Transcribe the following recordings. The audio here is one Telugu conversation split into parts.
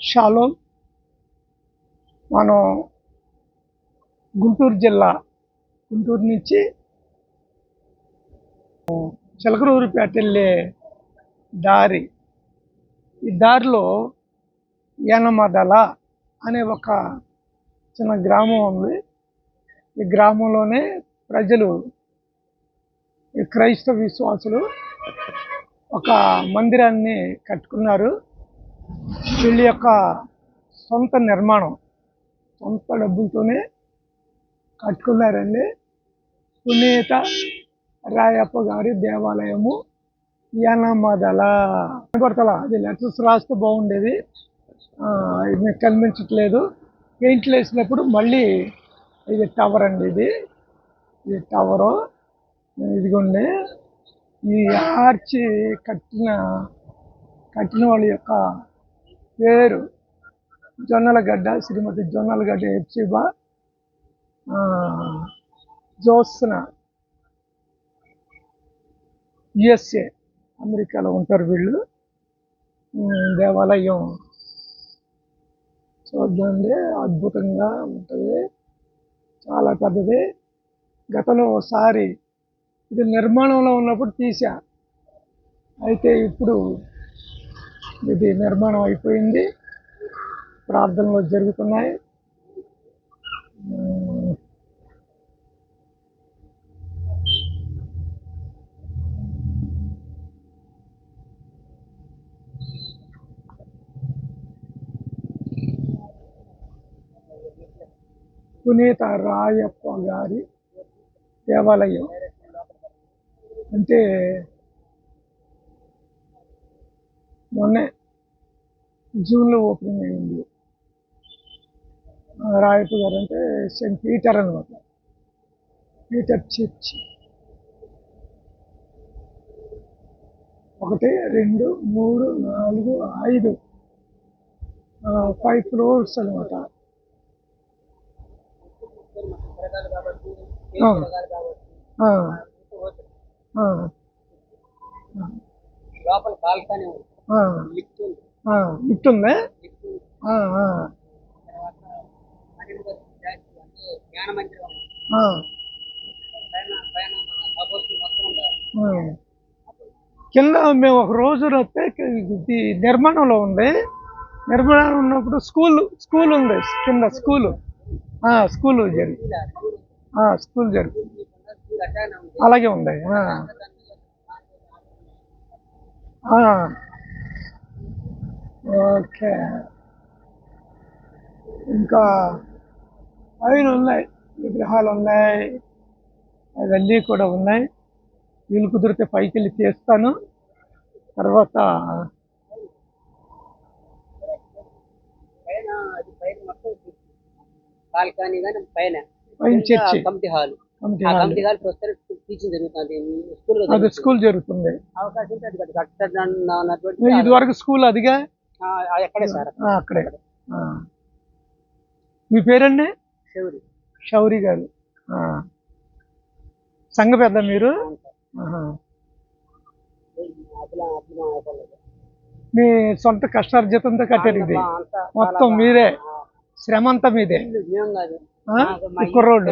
షాలోమ్ మనం గుంటూరు జిల్లా గుంటూరు నుంచి చిలకరూరుపేట వెళ్ళే దారి. ఈ దారిలో యనమదల అనే ఒక చిన్న గ్రామం ఉంది. ఈ గ్రామంలోనే ప్రజలు ఈ క్రైస్తవ విశ్వాసులు ఒక మందిరాన్ని కట్టుకున్నారు. వీళ్ళ యొక్క సొంత నిర్మాణం సొంత డబ్బులతోనే కట్టుకున్నారండి. పునీత రాయప్ప గారి దేవాలయము యనమదల. కనబడతలా అది లెటర్స్ రాస్తే బాగుండేది. మీకు కనిపించట్లేదు. పెయింట్లు వేసినప్పుడు మళ్ళీ ఇది టవర్ అండి ఇది. ఇది టవరు ఇదిగోండి. ఈ ఆర్చి కట్టిన కట్టిన వాళ్ళ యొక్క పేరు జొన్నలగడ్డ శ్రీమతి జొన్నలగడ్డ హెప్సిబా ఆ, యుఎస్ఏ అమెరికాలో ఉంటారు వీళ్ళు. దేవాలయం చూద్దండి అద్భుతంగా ఉంటుంది. చాలా పెద్దది. గతంలో ఒకసారి ఇది నిర్మాణంలో ఉన్నప్పుడు తీసా. అయితే ఇప్పుడు ఇది నిర్మాణం అయిపోయింది. ప్రార్థనలు జరుగుతున్నాయి. పునీత రాయప్ప గారి దేవాలయం. అంటే మొన్నే జూన్లో ఓపెనింగ్ అయింది. ఆ రాయప్ప గారు అంటే సెయింట్ పీటర్ అనమాట పీటర్ చర్చ్. ఒకటి రెండు మూడు నాలుగు ఐదు ఫైవ్ ఫ్లోర్స్ అనమాట లోపల బాల్కనీ లిఫ్ట్ ఉంది. కింద మేము ఒక రోజు వస్తే నిర్మాణంలో ఉంది. నిర్మాణం ఉన్నప్పుడు స్కూల్ స్కూల్ ఉంది. కింద స్కూల్. స్కూల్ జరిగి స్కూల్? జరిగి అలాగే ఉంది. ఓకే. ఇంకా పైన ఉన్నాయి విగ్రహాలు ఉన్నాయి అవన్నీ కూడా ఉన్నాయి. వీలు కుదిరితే పైకి వెళ్ళి చేస్తాను. తర్వాత committee hall. Committee hall. Teaching జరుగుతుంది. స్కూల్ జరుగుతుంది. ఇది వరకు స్కూల్ అదిగా అక్కడే. ఆ. మీ పేరండి? షౌరి గారు. సంఘ పెద్ద మీరు? మీ సొంత కష్టార్జితంతో కట్టారు ఇది. మొత్తం మీరే. శ్రమ అంతా మీదే. కుర్రోళ్ళు.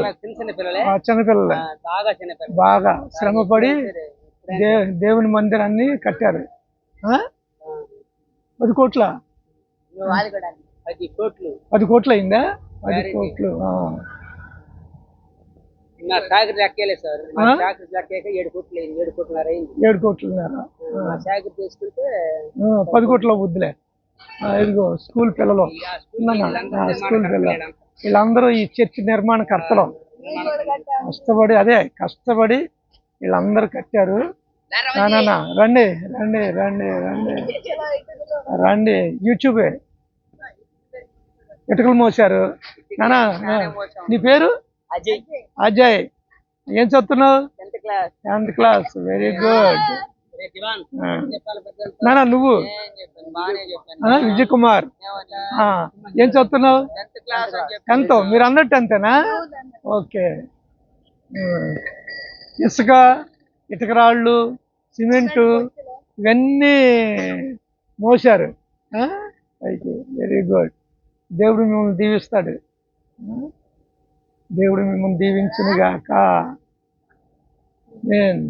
చిన్నపిల్లలే బాగా శ్రమపడి దేవుని మందిరాన్ని కట్టారు. ఆ? పది కోట్ల. పది కోట్లు. పది కోట్లు అయిందా? పది కోట్లు. ఆ. నా సాగర్ లెక్కలే సార్? సాగర్ ఏడు కోట్లు అయింది ఏడు కోట్లున్నర అయింది. ఏడు కోట్లున్నారా? నా సాగర్ తీసుకుంటే ఆ, పది కోట్ల వద్దులే ఇదిగో స్కూల్ పిల్లలు. స్కూల్ పిల్లలు. వీళ్ళందరూ ఈ చర్చి నిర్మాణ కర్తలు. కష్టపడి అదే కష్టపడి వీళ్ళందరూ కట్టారు. రండి రండి రండి రండి. రండి. యూట్యూబే. ఇటుకలు మోసారు నానా నీ. పేరు? అజయ్. అజయ్. ఏం చదువుతున్నావు? Tenth class. Very good. నానా నువ్వు? విజయ్ కుమార్ ఆ, ఏం చదువుతున్నావు? టెన్త్ మీరు అందరు టెన్తేనా ఓకే. ఇసుక? ఇటుక రాళ్ళు సిమెంటు ఇవన్నీ మోసారు పైకి వెరీ గుడ్. దేవుడు మిమ్మల్ని దీవిస్తాడు. దేవుడు మిమ్మల్ని దీవించును గాక నేను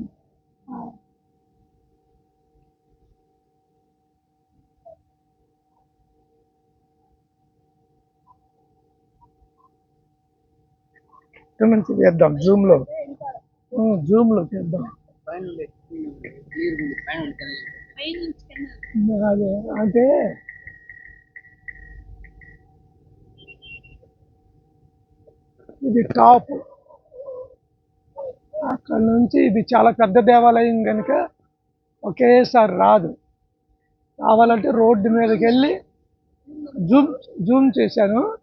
ఇక్కడ నుంచి చేద్దాం జూమ్లో. జూమ్లో చేద్దాం. అదే అంటే ఇది టాప్. అక్కడ నుంచి ఇది చాలా పెద్ద దేవాలయం కనుక ఒకేసారి రాదు. రావాలంటే రోడ్డు మీదకి వెళ్ళి జూమ్ జూమ్ చేశాను.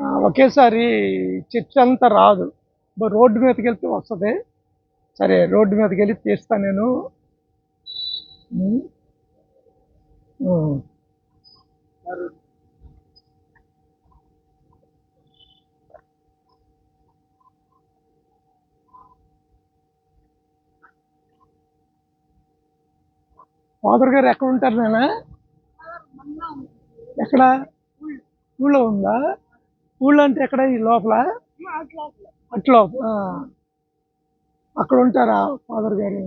ఆ, ఒకేసారి చర్చ్ అంతా రాదు. బ- రోడ్డు మీదకి వెళ్తే వస్తుంది. సరే రోడ్డు మీదకి వెళ్ళి తీస్తాను నేను ఫాదర్ గారు ఎక్కడ ఉంటారు నాన్న? ఎక్కడ? ఊళ్ళో ఉందా? ఊళ్ళో అంటే ఎక్కడ ఈ లోపల? అట్లా అక్కడ ఉంటారా father garu?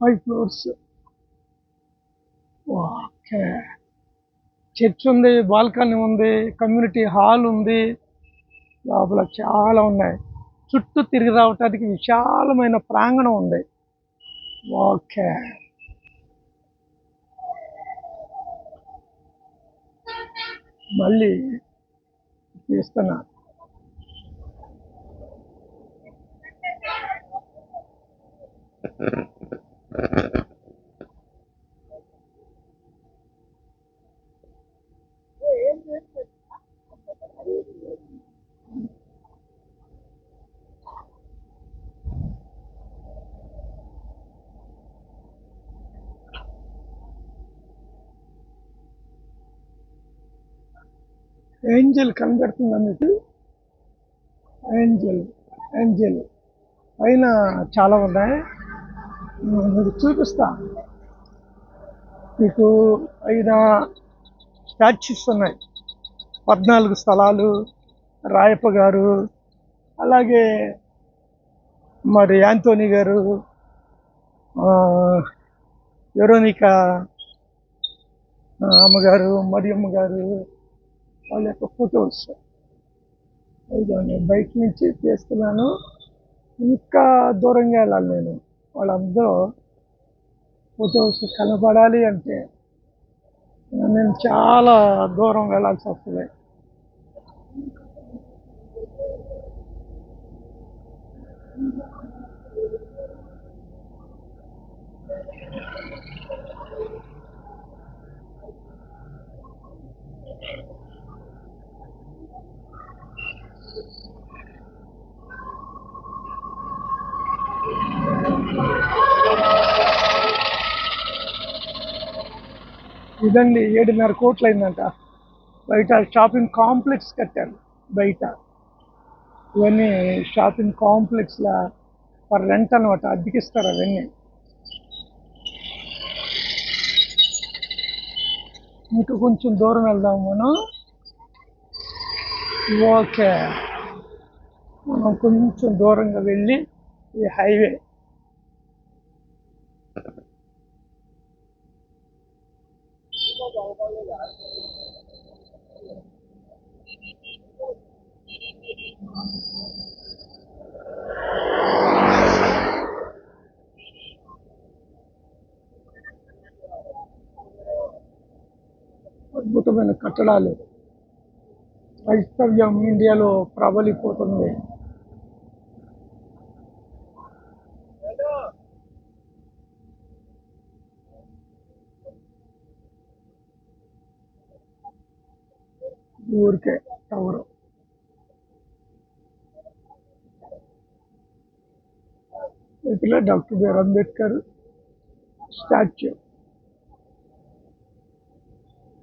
Five floors okay. Church ఉంది బాల్కనీ ఉంది కమ్యూనిటీ హాల్ ఉంది. లోపల చాలా ఉన్నాయి. చుట్టూ తిరిగి రావటానికి విశాలమైన ప్రాంగణం ఉంది. ఓకే. మళ్ళీ తీస్తున్నా ఏంజల్ కనబడుతుందా మీకు? Angel angel. పైన చాలా ఉన్నాయి. మీకు చూపిస్తా. మీకు పైన స్టాచ్యూస్ ఉన్నాయి. పద్నాలుగు స్థలాలు. రాయప్ప గారు అలాగే మరి యాంతోనీ గారు ఆ, అమ్మగారు మరియమ్మ గారు వాళ్ళ యొక్క ఫొటోస్ ఇదిగోండి బయట నుంచి చేస్తున్నాను ఇంకా దూరంగా వెళ్ళాలి నేను. వాళ్ళందరూ ఫొటోస్ కనపడాలి అంటే నేను చాలా దూరం వెళ్ళాల్సి వస్తుంది. ఇదండి ఏడున్నర కోట్లు అయిందంట బయట షాపింగ్ కాంప్లెక్స్ కట్టారు. బయట. ఇవన్నీ షాపింగ్ కాంప్లెక్స్లా ఫర్ రెంట్ అనమాట అద్దెకిస్తారు అవన్నీ? ఇంకా కొంచెం దూరం వెళ్దాం మనం. ఓకే. మనం కొంచెం దూరంగా వెళ్ళి ఈ హైవే అద్భుతమైన కట్టడాలు. క్రైస్తవ్యం ఇండియాలో ప్రబలిపోతుంది. ఊరికే టవర్. ఇట్లా డాక్టర్ బిఆర్ అంబేద్కర్ స్టాచ్యూ.